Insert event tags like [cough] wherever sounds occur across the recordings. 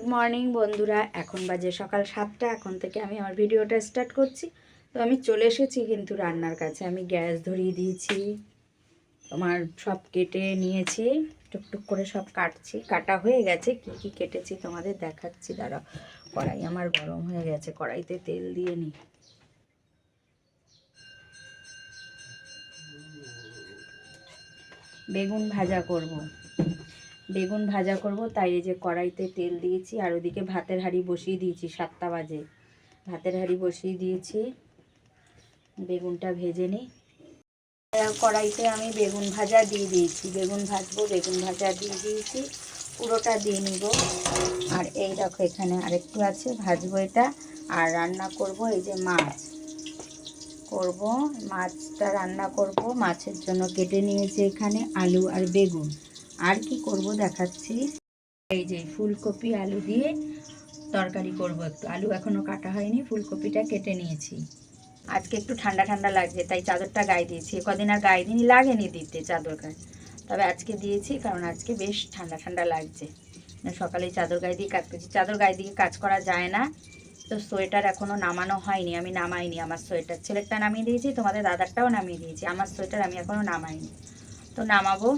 Good morning বন্ধুরা, এখন বাজে সকাল সাতটা, এখন থেকে আমি আমার ভিডিওটা স্টার্ট করছি। তো আমি চলে এসেছি কিন্তু রান্নার কাছে, আমি গ্যাস ধরিয়ে দিয়েছি তোমার সব কেটে নিয়েছি, টুকটুক করে সব কাটছি। কাটা হয়ে গেছে, কি কি কেটেছি তোমাদের দেখাচ্ছি দাঁড়াও কড়াই আমার গরম হয়ে গেছে, কড়াইতে তেল দিয়ে নিই। বেগুন ভাজা করব। বেগুন ভাজা করব, তাই এই যে কড়াইতে তেল দিয়েছি আর ওদিকে ভাতের হাঁড়ি বসিয়ে দিয়েছি সাতটা বাজে। ভাতের হাঁড়ি বসিয়ে দিয়েছি, বেগুনটা ভেজে নিই। কড়াইতে আমি বেগুন ভাজা দিয়ে দিয়েছি। বেগুন ভাজবো, বেগুন ভাজা দিয়ে দিয়েছি, পুরোটা দিয়ে নিব। আর এই দেখো এখানে আরেকটু আছে, ভাজবো এটা আর রান্না করব এই যে মাছ। করব, মাছটা রান্না করব, মাছের জন্য কেটে নিয়েছি এখানে আলু আর বেগুন। আর কি করব দেখাচ্ছি। এই যে ফুলকপি, আলু দিয়ে তরকারি করব একটু। আলু এখনও কাটা হয়নি, ফুলকপিটা কেটে নিয়েছি। আজকে একটু ঠান্ডা ঠান্ডা লাগছে, তাই চাদরটা গায়ে দিয়েছি। কদিন আর গায়ে দিনই লাগেনি দিতে চাদর গায়ে। তবে আজকে দিয়েছি, কারণ আজকে বেশ ঠান্ডা ঠান্ডা লাগছে। সকালে চাদর গায়ে দিয়ে কাজ করছি। চাদর গায়ে দিয়ে কাজ করা যায় না। তো সোয়েটার এখনও নামানো হয়নি, আমি নামাইনি আমার সোয়েটার। ছেলেরটা নামিয়ে দিয়েছি, তোমাদের দাদারটাও নামিয়ে দিয়েছি। আমার সোয়েটার আমি এখনও নামাইনি। তো নামাবো।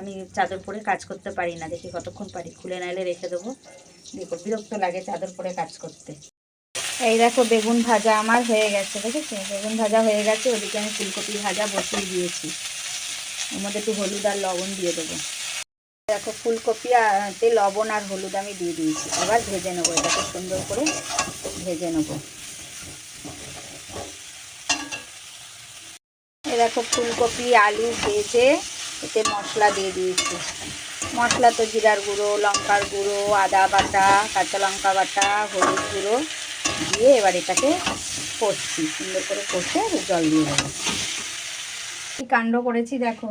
আমি চাদর পরে কাজ করতে পারি না। দেখি কতক্ষণ পারি। খুলে নাইলে রেখে দেবো। দেখো, বিরক্ত লাগে চাদর পরে কাজ করতে। এই দেখো, বেগুন ভাজা আমার হয়ে গেছে, দেখেছ? বেগুন ভাজা হয়ে গেছে, ওদিকে আমি ফুলকপি ভাজা বসিয়ে দিয়েছি। ওর মধ্যে একটু হলুদ আর লবণ দিয়ে দেবো। দেখো, ফুলকপি আতে লবণ আর হলুদ আমি দিয়ে দিয়েছি। আবার ভেজে নেব, এটাকে সুন্দর করে ভেজে নেব। দেখো, ফুলকপি, আলু ভেজে এতে মশলা দিয়ে দিয়েছি। মশলা তো জিরার গুঁড়ো, লঙ্কার গুঁড়ো, আদা বাটা, কাঁচা লঙ্কা বাটা, হলুদ গুঁড়ো দিয়ে এবার এটাকে কষছি। সুন্দর করে কষে জল দিয়ে দেবো। কি কাণ্ড করেছি দেখো?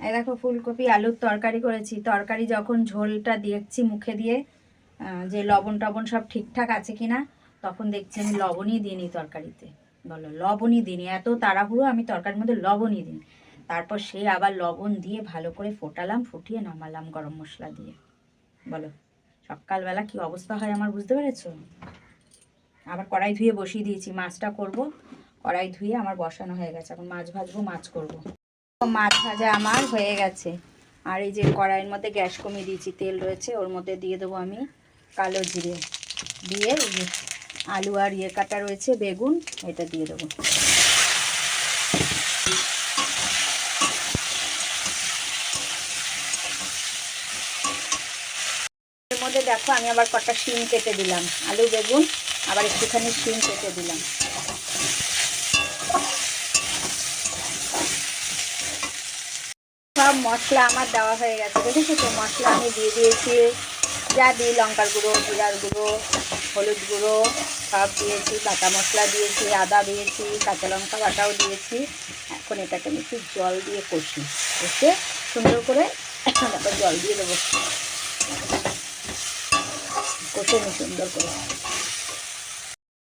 এই দেখো, ফুলকপি, আলুর তরকারি করেছি। তরকারি যখন ঝোলটা দেখছি মুখে দিয়ে যে লবণ টবণ সব ঠিকঠাক আছে কি না তখন দেখছি আমি লবণই দিইনি তরকারিতে। বলো, লবণই দিইনি। এত তাড়াহুড়ো আমি তরকারির মধ্যে লবণই দিই তারপর সে আবার লবণ দিয়ে ভালো করে ফোটালাম, ফুটিয়ে নামালাম গরম মশলা দিয়ে। বলো, সকালবেলা কি অবস্থা হয় আমার বুঝতে পেরেছ? আবার কড়াই ধুয়ে বসিয়ে দিয়েছি, মাছটা করব। কড়াই ধুয়ে আমার বসানো হয়ে গেছে, এখন মাছ ভাজবো, মাছ করব। মাছ ভাজা আমার হয়ে গেছে। আর এই যে কড়াইয়ের মধ্যে গ্যাস কমিয়ে দিয়েছি, তেল রয়েছে, ওর মধ্যে দিয়ে দেবো আমি কালো জিরে। দিয়ে আলু আর ইয়ে কাটা রয়েছে, বেগুন, এটা দিয়ে দেবো এর মধ্যে দেখো, আমি আবার কটা শিম কেটে দিলাম। আলু, বেগুন, আবার একটুখানি শিম কেটে দিলাম। সব মশলা আমার দেওয়া হয়ে গেছে। দেখেছ তো, মশলা আমি দিয়ে দিয়েছি। যা দিই, লঙ্কার গুঁড়ো, জিরার গুঁড়ো, হলুদ গুঁড়ো, সব দিয়েছি। বাটা মশলা দিয়েছি, আদা দিয়েছি, কাঁচা লঙ্কা বাটাও দিয়েছি। এখন এটাকে আমি একটু জল দিয়ে কষি। কষে সুন্দর করে তারপর জল দিয়ে দেবো। সুন্দর করে।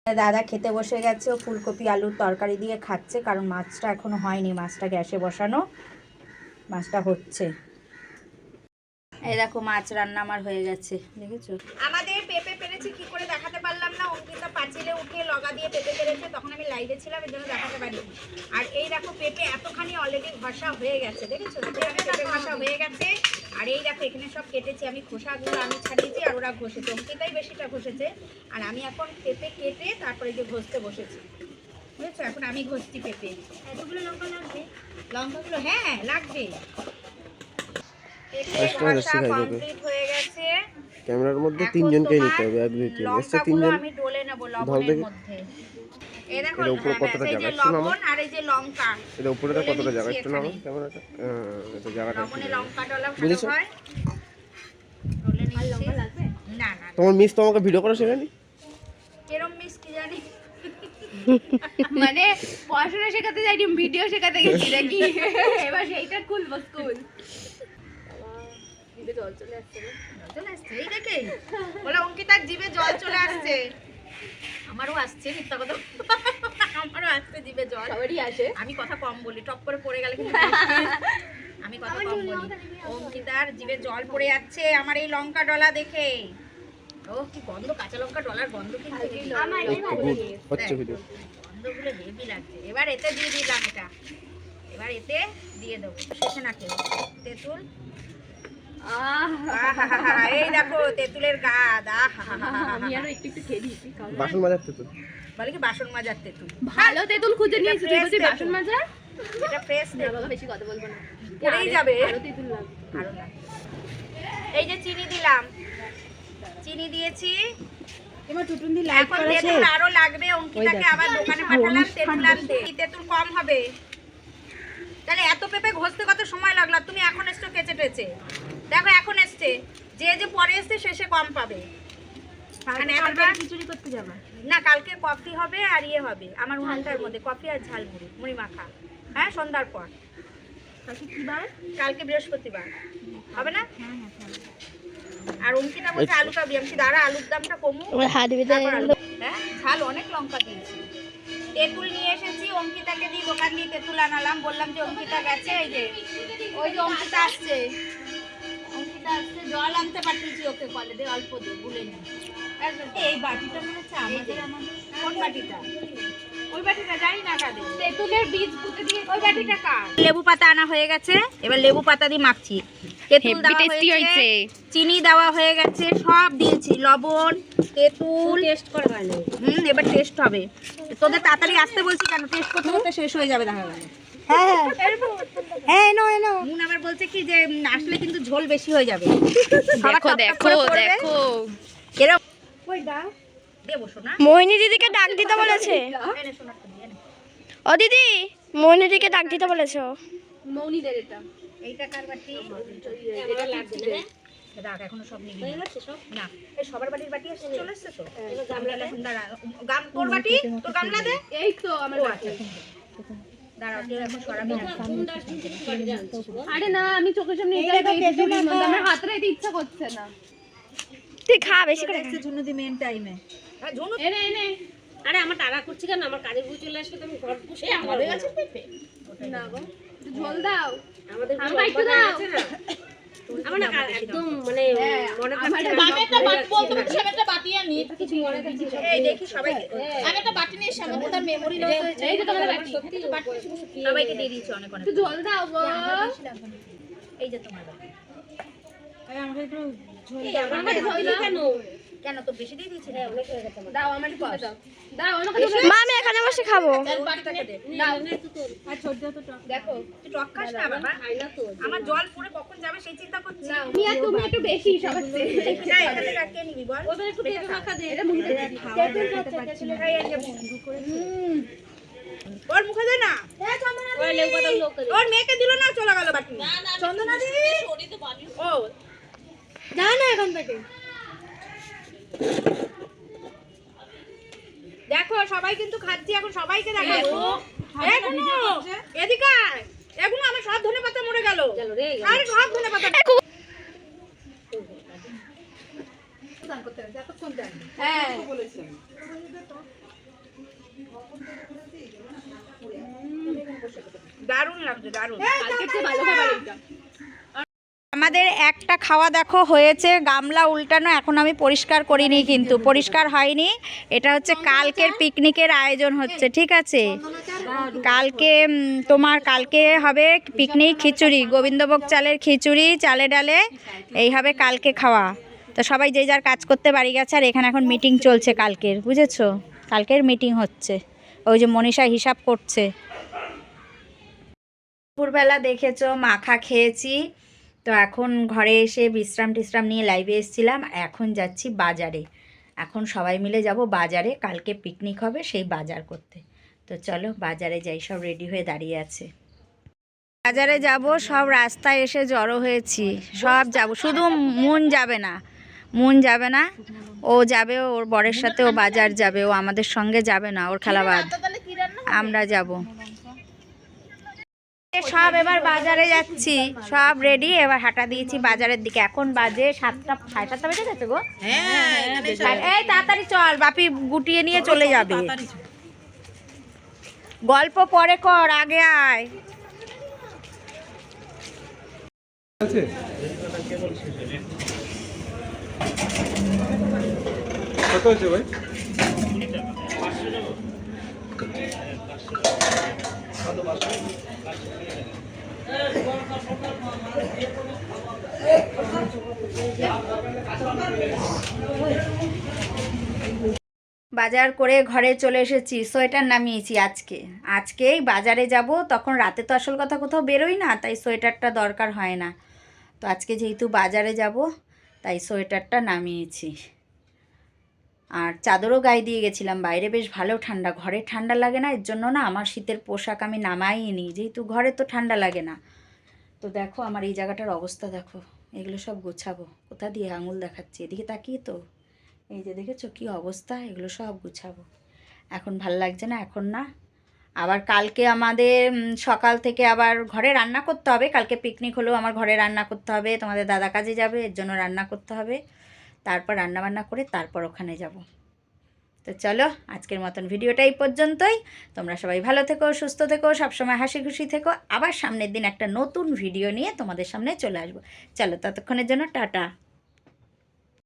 দাদা খেতে বসে গেছে ফুলকপি, আলুর তরকারি দিয়ে খাচ্ছে, কারণ মাছটা এখনও হয়নি, মাছটা গ্যাসে বসানো, মাছটা হচ্ছে। এই দেখো, মাছ রান্না আমার হয়ে গেছে, দেখেছ? আমাদের পেঁপে পেরেছি, কি করে দেখাতে পারলাম না, অঙ্কিতা পাঁচিলে উঠে লগা দিয়ে পেঁপে পেরেছে, তখন আমি লাইভে ছিলাম এর জন্য দেখাতে পারিনি। আর দেখো পেঁপে এতখানি অলরেডি ঘষা হয়ে গেছে দেখেছ? এখানে ঘষা হয়ে। গেছে। আর এই দেখো এখানে সব কেটেছি আমি খোসাগুলো আমি ছাড়িয়েছি আর ওরা ঘষেছে। অঙ্কিতাই বেশিটা ঘষেছে। আর আমি এখন পেঁপে কেটে তারপরে যে ঘষতে বসেছি। বুঝেছ? এখন আমি ঘষছি পেঁপে। এতগুলো লঙ্কা লাগবে? লঙ্কাগুলো হ্যাঁ লাগবে। হয়ে ক্যামেরার মধ্যে তোমার নিতে হবে এক দুই তিন। তিনজন। আমি ডলে নেব লবণের মধ্যে। এই দেখো এটা উপরে হ্যাঁ, কতটা এই যে জায়গা? একটু নামাও। আর এই যে লঙ্কা। এটা উপরেটা ডলে কতটা জায়গা? একটু এখানে। ক্যামেরাটা হ্যাঁ, এটা জায়গাটা বুঝেছ? হয়। তোমার মিস তোমাকে ভিডিও করা শেখানি কেরম মিস কি জানি? [laughs] মানে পড়াশোনা শেখাতে যাইনি ভিডিও শেখাতে গেছি নাকি? [laughs] এবার সেইটা খুলবো স্কুল। জল চলে আসছে জল চলে আসছে? এই দেখে। বলে অঙ্কিতার জিভে জল চলে আসছে। আমারও আসছে মিথ্যা কথা। আমারও আসছে জিভে জল। সবারই আসে। আমি কথা কম বলি টপ করে পড়ে গেলে কিন্তু [laughs] আমি কথা কম বলি। অঙ্কিতার জিভে জল পড়ে যাচ্ছে আমার এই লঙ্কা ডলা দেখে। ও কি গন্ধ কাঁচা লঙ্কা ডলার গন্ধ কিন্তু গন্ধগুলো হেভি লাগছে। এবার এতে দিয়ে দিলাম এটা। এবার এতে দিয়ে দেবো। শেষে না কেউ তেঁতুল এই দেখো তেঁতুলের গাদ আমি আরও একটু একটু খেয়ে দিয়েছি বাসন মাজাতে তো বলে কি বাসন মাজার তেঁতুল? ভালো তেঁতুল খুঁজে নিয়েছি তুই fresh বলছিস বাসন মাজা এটা ফ্রেশ না বাবা বেশি কথা বলব না। পড়েই যাবে। আরও তেঁতুল লাগবে। আরও এই যে চিনি দিলাম। চিনি দিয়েছি। এখন তেঁতুল আরও লাগবে অঙ্কিতাকে আবার দোকানে পাঠালাম তেঁতুল আনতে। তেঁতুল কম হবে। তাহলে এত পেঁপে ঘষতে কত সময় লাগল? তুমি এখন এসছো কেচে টেচে দেখো এখন এসছে। যে যে পরে এসছে শেষে কম পাবে। মানে খিচুড়ি করতে যাবা। না কালকে কফি হবে আর ইয়ে হবে। আমার উনুনটার মধ্যে। কফি আর ঝালমুড়ি মুড়ি মুড়ি মাখা হ্যাঁ সন্ধ্যার পর। কালকে বৃহস্পতিবার। হবে না? আর অঙ্কিতা বলছে আলু দিই আমি দাঁড়া আলুর দামটা কমু। হ্যাঁ ঝাল অনেক লঙ্কা দিয়েছি। তেঁতুল নিয়ে এসেছি অঙ্কিতাকে দিয়ে দোকান দিয়ে তেঁতুল আনালাম। বললাম যে অঙ্কিতা গেছে এই যে ওই যে অঙ্কিতা আসছে। জল আনতে পাঠিয়েছি ওকে কলে দিয়ে অল্প দিয়ে ভুলে নি এই বাটিটা মনে হচ্ছে আমাদের আমাদের কোন বাটিটা? ওই বাটিটা জানি না কাদের। তেঁতুলের বীজ পুঁতে দিয়ে ওই বাটিটা কার? লেবু পাতা আনা হয়ে গেছে এবার লেবু পাতা দিয়ে মাখছি। তেঁতুল দেওয়া হয়েছে হয়েছে। চিনি দেওয়া হয়ে গেছে সব দিয়েছি লবণ তেঁতুল। টেস্ট করা হয়নি হুম এবার টেস্ট হবে। তোদের তাড়াতাড়ি আসতে বলছি কেন? টেস্ট করতে করতে শেষ হয়ে যাবে দেখা গেল মুন আবার বলছে কি যে আসলে কিন্তু ঝোল বেশি হয়ে যাবে। দেখো দেখো দেবো মোহিনী দিদিকে ডাক দিতে বলেছে। ও দিদি মোহিনী দিদিকে ডাক দিতে বলেছ? মৌনিদের এটা। এইটা কার বাটি? রাখ এখনও সব নিবি না। এই সবার বাটির বাটি এসে চলে এসছে তো? গামলা গাম তোর বাটি? তোর গামলা দে। এই তো আমার বাটি। আরে না আমি চোখের সামনে আমার হাত রাখতে ইচ্ছা করছে না। তুই খা বেশি করে এসে জন্য দি মেন টাইমে এনে এনে। আরে আমার টাকা করছি কেন? আমার কাজে বুঝে চলে আসবে তুমি ঘর বসে আমাদের কাছে পেঁপে না গো ঝোল দাও। আমাদের একটু দাও। আমার না একদম মানে মনে আমার একটা বাটি একটা বাটি বলতো একটা বাটি আনি। কিছু মনে থাকছে এই দেখি সবাই আমি একটা বাটি নিয়ে এসে আমাদের তার মেমোরি লস হয়েছে। এই যে তোমাদের বাটি সবাইকে দিয়ে দিয়েছি অনেক অনেক। একটু দাও গো এই যে তোমার বাটি আমার কাছে ঝোল দিলি কেন কেন তো বেশি দিয়ে দিয়েছি? না দাও আমার একটু দাও। দাও আমার কাছে মা আমি এখানে বসে খাব। দে। দাও। দেখো তুই টক খাস না বাবা? আমার জল পড়ে কখন যাবে সেই চিন্তা করছি। আর তুমি একটু বেশি সবার চেয়ে। না এখান থেকে নিবি বল। ওদের একটু পেঁপে মাখা দে। এটা মুখে। এই এই যে ওর মুখে দে না। করে। ওর মেয়েকে দিল না চলে গেল বাটি চন্দনা দিদি ও। না না এখন পেটে দেখো সবাই কিন্তু খাচ্ছি এখন সবাইকে দেখাবো। এখনও এদিকে। এখনও আমার সব ধনে পাতা মরে গেল। আরে সব ধনে পাতা হ্যাঁ। দারুণ লাগছে দারুণ। ভালো খাবার আমাদের একটা খাওয়া দেখো হয়েছে, গামলা উল্টানো এখন আমি পরিষ্কার করিনি কিন্তু, পরিষ্কার হয়নি। এটা হচ্ছে কালকের পিকনিকের আয়োজন হচ্ছে, ঠিক আছে? কালকে তোমার কালকে হবে পিকনিক খিচুড়ি, গোবিন্দভোগ চালের খিচুড়ি, চালে ডালে, এই হবে কালকে খাওয়া। তো সবাই যে যার কাজ করতে বাড়ি গেছে, আর এখানে এখন মিটিং চলছে কালকের, বুঝেছ? কালকের মিটিং হচ্ছে, ওই যে মনীষা হিসাব করছে। দুপুরবেলা দেখেছ, মাখা খেয়েছি। তো এখন ঘরে এসে বিশ্রাম টিশ্রাম নিয়ে লাইভে এসেছিলাম এখন যাচ্ছি বাজারে। এখন সবাই মিলে যাব বাজারে কালকে পিকনিক হবে সেই বাজার করতে। তো চলো বাজারে যাই সব রেডি হয়ে দাঁড়িয়ে আছে। বাজারে যাব সব রাস্তায় এসে জড়ো হয়েছি। সব যাব শুধু মন যাবে না মন যাবে না ও যাবে ওর বরের সাথে ও বাজার যাবে ও আমাদের সঙ্গে যাবে না ওর খেলাবাদ। আমরা যাব। সব এবার বাজারে যাচ্ছি সব রেডি এবার হাঁটা দিয়েছি বাজারের দিকে। এখন বাজে সাতটা সাড়ে সাতটা বেজে গেছে গো। এই তাড়াতাড়ি চল বাপি গুটিয়ে নিয়ে চলে যাবে। গল্প পরে কর আগে আয়। কত হচ্ছে ভাই? বাজার করে ঘরে চলে এসেছি। সোয়েটার নামিয়েছি আজকে। আজকেই বাজারে যাব, তখন রাতে তো আসল কথা কোথাও বেরোই না, তাই সোয়েটারটা দরকার হয় না। তো আজকে যেহেতু বাজারে যাব, তাই সোয়েটারটা নামিয়েছি। আর চাদরও গায়ে দিয়ে গেছিলাম। বাইরে বেশ ভালো ঠান্ডা। ঘরে ঠান্ডা লাগে না, এর জন্য না আমার শীতের পোশাক আমি নামাইই নি। যেহেতু ঘরে তো ঠান্ডা লাগে না। তো দেখো আমার এই জায়গাটার অবস্থা দেখো। এগুলো সব গোছাবো। কোথা দিয়ে আঙুল দেখাচ্ছি? এদিকে তাকিয়ে তো। এই যে দেখেছ কী অবস্থা? এগুলো সব গুছাবো। এখন ভালো লাগছে না? এখন না। আবার কালকে আমাদের সকাল থেকে আবার ঘরে রান্না করতে হবে। কালকে পিকনিক হলেও আমার ঘরে রান্না করতে হবে। তোমাদের দাদা কাজে যাবে, এর জন্য রান্না করতে হবে। তারপর রান্নাবান্না করে তারপর ওখানে যাব। তো চলো, আজকের মতন ভিডিওটা এই পর্যন্তই। তোমরা সবাই ভালো থেকো, সুস্থ থেকো, সবসময় হাসি খুশি থেকো। আবার সামনের দিন একটা নতুন ভিডিও নিয়ে তোমাদের সামনে চলে আসব। চলো, ততক্ষণের জন্য টাটা।